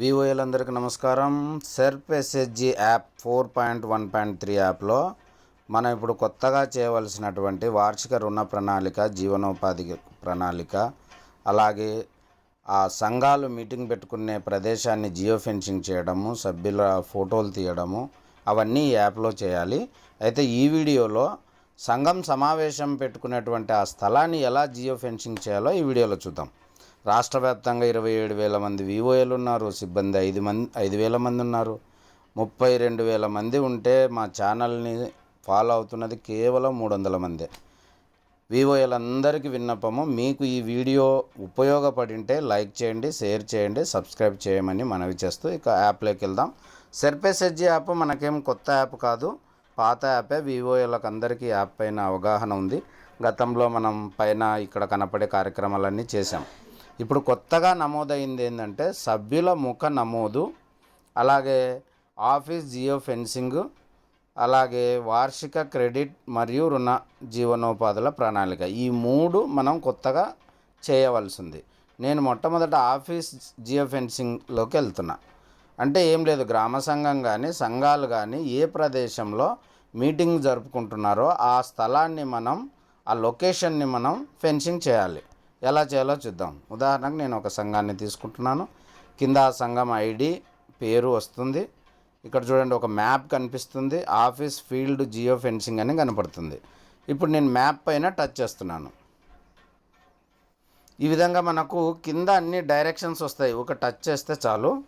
వివోఎలందరికీ నమస్కారం. SERP SHG app four point one point three యాప్లో మనం ఇప్పుడు కొత్తగా చేయవలసినటువంటి వార్షిక రుణ ప్రణాళిక జీవనోపాధి ప్రణాళిక అలాగే ఆ సంఘాలు మీటింగ్ పెట్టుకునే ప్రదేశాన్ని జియో ఫెన్సింగ్ చేయడము సభ్యుల ఫోటోలు తీయడము అవన్నీ ఈ యాప్లో చేయాలి. అయితే ఈ వీడియోలో సంఘం సమావేశం పెట్టుకునేటువంటి ఆ స్థలాన్ని ఎలా జియో ఫెన్సింగ్ చేయాలో ఈ వీడియోలో చూద్దాం. రాష్ట్ర వ్యాప్తంగా ఇరవై ఏడు వేల మంది వివోఏలు ఉన్నారు సిబ్బంది ఐదు మంది ఐదు వేల మంది ఉన్నారు. ముప్పై రెండు వేల మంది ఉంటే మా ఛానల్ని ఫాలో అవుతున్నది కేవలం మూడు వందల మందే. వివోఏలందరికీ విన్నపము మీకు ఈ వీడియో ఉపయోగపడింటే లైక్ చేయండి షేర్ చేయండి సబ్స్క్రైబ్ చేయమని మనవి చేస్తూ ఇక యాప్లోకి వెళ్దాం. సెర్పెసెడ్జి యాప్ మనకేం కొత్త యాప్ కాదు పాత యాపే. వివోఏలకు అందరికీ యాప్ పైన అవగాహన ఉంది. గతంలో మనం పైన ఇక్కడ కనపడే కార్యక్రమాలన్నీ చేశాం. ఇప్పుడు కొత్తగా నమోదైంది ఏంటంటే సభ్యుల ముఖ నమోదు అలాగే ఆఫీస్ జియో ఫెన్సింగ్ అలాగే వార్షిక క్రెడిట్ మరియు రుణ జీవనోపాధుల ప్రణాళిక. ఈ మూడు మనం కొత్తగా చేయవలసింది. నేను మొట్టమొదట ఆఫీస్ జియో ఫెన్సింగ్లోకి వెళ్తున్నా. అంటే ఏం లేదు గ్రామ సంఘం కానీ సంఘాలు కానీ ఏ ప్రదేశంలో మీటింగ్ జరుపుకుంటున్నారో ఆ స్థలాన్ని మనం ఆ లొకేషన్ని మనం ఫెన్సింగ్ చేయాలి. ఎలా చేయాలో చూద్దాం. ఉదాహరణకు నేను ఒక సంఘాన్ని తీసుకుంటున్నాను. కింద ఆ సంఘం ఐడి పేరు వస్తుంది. ఇక్కడ చూడండి ఒక మ్యాప్ కనిపిస్తుంది. ఆఫీస్ ఫీల్డ్ జియో ఫెన్సింగ్ అని కనపడుతుంది. ఇప్పుడు నేను మ్యాప్ పైన టచ్ చేస్తున్నాను. ఈ విధంగా మనకు కింద అన్ని డైరెక్షన్స్ వస్తాయి. ఒక టచ్ చేస్తే చాలు.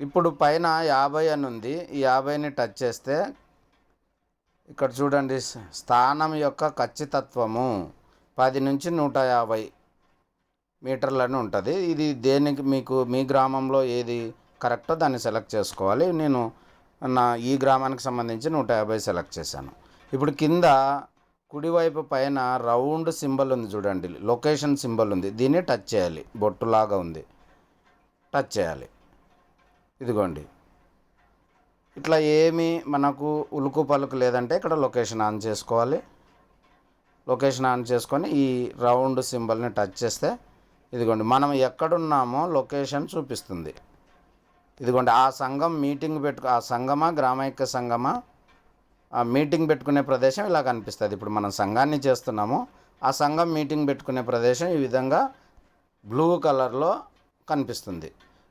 ఇప్పుడు పైన యాభై అని ఉంది. ఈ యాభైని టచ్ చేస్తే ఇక్కడ చూడండి స్థానం యొక్క ఖచ్చితత్వము. పది నుంచి నూట యాభై మీటర్లని ఉంటుంది. ఇది దేనికి మీకు మీ గ్రామంలో ఏది కరెక్టో దాన్ని సెలెక్ట్ చేసుకోవాలి. నేను నా ఈ గ్రామానికి సంబంధించి నూట యాభై సెలెక్ట్ చేశాను. ఇప్పుడు కింద కుడివైపు పైన రౌండ్ సింబల్ ఉంది చూడండి. లొకేషన్ సింబల్ ఉంది. దీన్ని టచ్ చేయాలి. బొట్టులాగా ఉంది. టచ్ చేయాలి. ఇదిగోండి. ఇట్లా ఏమి మనకు ఉలుకు పలుకు లేదంటే ఇక్కడ లొకేషన్ ఆన్ చేసుకోవాలి. లొకేషన్ ఆన్ చేసుకొని ఈ రౌండ్ సింబల్ని టచ్ చేస్తే ఇదిగోండి మనం ఎక్కడున్నామో లొకేషన్ చూపిస్తుంది. ఇదిగోండి ఆ సంఘం మీటింగ్ పెట్టుకు ఆ సంఘమా గ్రామైక్య సంఘమా? ఆ మీటింగ్ పెట్టుకునే ప్రదేశం ఇలా కనిపిస్తుంది. ఇప్పుడు మనం సంఘాన్ని చేస్తున్నాము ఆ సంఘం మీటింగ్ పెట్టుకునే ప్రదేశం ఈ విధంగా బ్లూ కలర్లో కనిపిస్తుంది.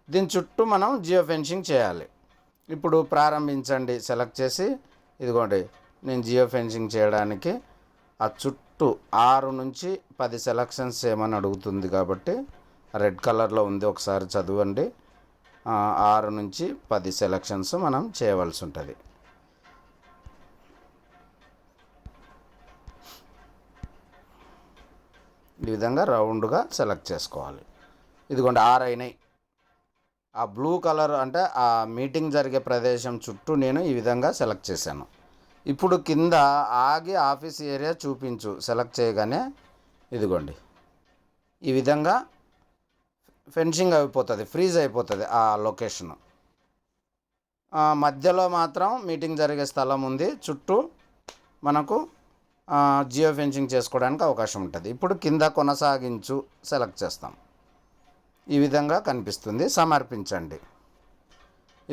దీని చుట్టూ మనం జియో ఫెన్సింగ్ చేయాలి. ఇప్పుడు ప్రారంభించండి సెలెక్ట్ చేసి ఇదిగోండి నేను జియో ఫెన్సింగ్ చేయడానికి ఆ చుట్టూ ఆరు నుంచి పది సెలక్షన్స్ చేయమని అడుగుతుంది కాబట్టి రెడ్ కలర్లో ఉంది ఒకసారి చదవండి. ఆరు నుంచి పది సెలక్షన్స్ మనం చేయవలసి ఉంటుంది. ఈ విధంగా రౌండ్గా సెలెక్ట్ చేసుకోవాలి. ఇదిగోండి ఆరు అయినాయి. ఆ బ్లూ కలర్ అంటే ఆ మీటింగ్ జరిగే ప్రదేశం చుట్టూ నేను ఈ విధంగా సెలెక్ట్ చేశాను. ఇప్పుడు కింద ఆగి ఆఫీస్ ఏరియా చూపించు. సెలెక్ట్ చేయగానే ఇదిగోండి. ఈ విధంగా ఫెన్సింగ్ అయిపోతుంది ఫ్రీజ్ అయిపోతుంది ఆ లొకేషన్. మధ్యలో మాత్రం మీటింగ్ జరిగే స్థలం ఉంది. చుట్టూ మనకు జియో ఫెన్సింగ్ చేసుకోవడానికి అవకాశం ఉంటుంది. ఇప్పుడు కింద కొనసాగించు సెలెక్ట్ చేస్తాం. ఈ విధంగా కనిపిస్తుంది. సమర్పించండి.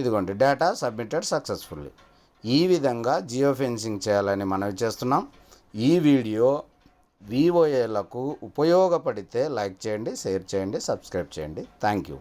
ఇదిగోండి డేటా సబ్మిటెడ్ సక్సెస్ఫుల్లీ. ఈ విధంగా జియో ఫెన్సింగ్ చేయాలని మనవి చేస్తున్నాం. ఈ వీడియో వివోఏలకు ఉపయోగపడితే లైక్ చేయండి షేర్ చేయండి సబ్స్క్రైబ్ చేయండి. Thank you